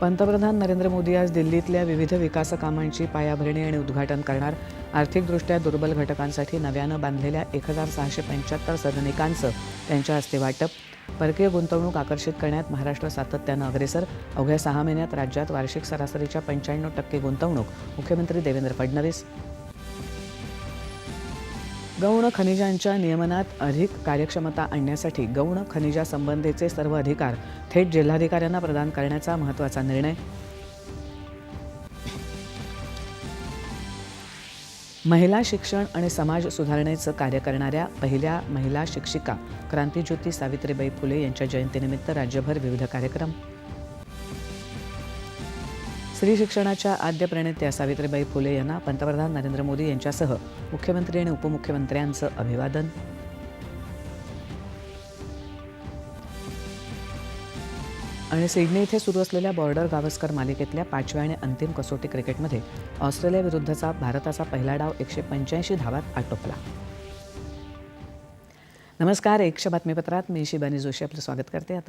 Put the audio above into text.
पंतप्रधान नरेंद्र मोदी आज दिल्लीतल्या विविध विकास कामांची पायाभरणी आणि उद्घाटन करणार. आर्थिकदृष्ट्या दुर्बल घटकांसाठी नव्यानं बांधलेल्या एक हजार सहाशे पंच्याहत्तर सदनिकांचं त्यांच्या हस्ते वाटप. परकीय गुंतवणूक आकर्षित करण्यात महाराष्ट्र सातत्यानं अग्रेसर. अवघ्या सहा महिन्यात राज्यात वार्षिक सरासरीच्या पंच्याण्णव टक्के गुंतवणूक. मुख्यमंत्री देवेंद्र फडणवीस गौण खनिजांच्या नियमनात अधिक कार्यक्षमता आणण्यासाठी गौण खनिजासंबंधीचे सर्व अधिकार थेट जिल्हाधिकाऱ्यांना प्रदान करण्याचा महत्त्वाचा निर्णय. महिला शिक्षण आणि समाज सुधारणेचं कार्य करणाऱ्या पहिल्या महिला शिक्षिका क्रांतीज्योती सावित्रीबाई फुले यांच्या जयंतीनिमित्त राज्यभर विविध कार्यक्रम स्त्री शिक्षणाच्या आद्य प्रणेत्या सावित्रीबाई फुले यांना पंतप्रधान नरेंद्र मोदी यांच्यासह मुख्यमंत्री आणि उपमुख्यमंत्र्यांचं अभिवादन. आणि सिडनी इथे सुरू असलेल्या बॉर्डर गावस्कर मालिकेतल्या पाचव्या आणि अंतिम कसोटी क्रिकेटमध्ये ऑस्ट्रेलियाविरुद्धचा भारताचा पहिला डाव एकशे पंच्याऐंशी धावात आटोपला. नमस्कार एकशे बातमीपत्रात मी शिबानी जोशी आपलं स्वागत करते. आता